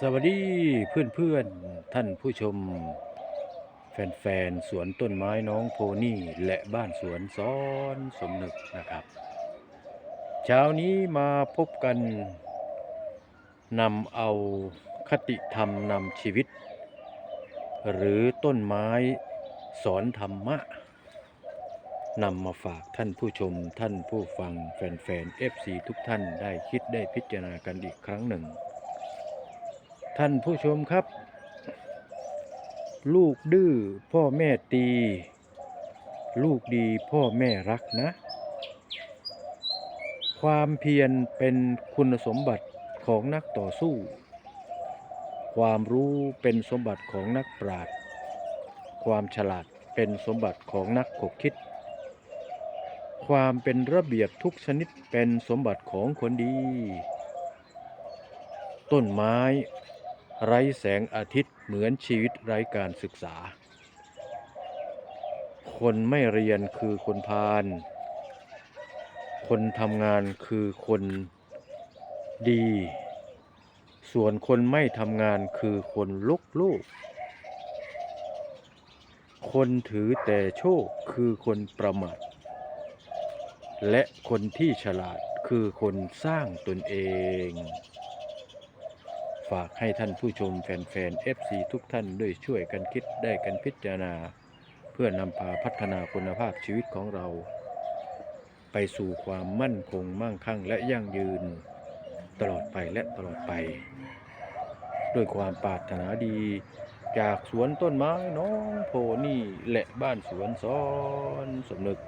สวัสดีเพื่อนเพื่อนๆท่านผู้ชม แฟนๆสวนต้นไม้น้องโพนี่และบ้านสวนซ้อนสมนึกนะครับ เช้านี้มาพบกันนำเอาคติธรรมนำชีวิต หรือต้นไม้สอนธรรมะนำมาฝากท่านผู้ชมท่านผู้ฟังแฟนๆ FC ทุกท่านได้คิดได้พิจารณากันอีกครั้งหนึ่ง ท่านผู้ชมครับ ลูกดื้อพ่อแม่ตี ลูกดีพ่อแม่รักนะ ความเพียรเป็นคุณสมบัติของนักต่อสู้ ความรู้เป็นสมบัติของนักปราชญ์ความฉลาดเป็นสมบัติของนักขบคิด ความเป็นระเบียบทุกชนิดเป็นสมบัติของคนดี ต้นไม้ ไร้แสงอาทิตย์เหมือนชีวิตไร้การศึกษา คนไม่เรียนคือคนพาล คนทำงานคือคนดี ส่วนคนไม่ทำงานคือคนลุกลูก คนถือแต่โชคคือคนประมาท และคนที่ฉลาดคือคนสร้างตนเอง ฝากให้ท่านผู้ชมแฟนๆ FC ทุกท่านด้วยช่วยกันคิดได้กันพิจารณา เพื่อนำพาพัฒนาคุณภาพชีวิตของเรา ไปสู่ความมั่นคงมั่งคั่งและยั่งยืน ตลอดไปและตลอดไป ด้วยความปรารถนาดี จากสวนต้นไม้น้องโพนี่และบ้านสวนซ้อนสมนึก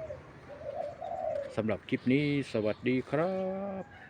สำหรับคลิปนี้สวัสดีครับ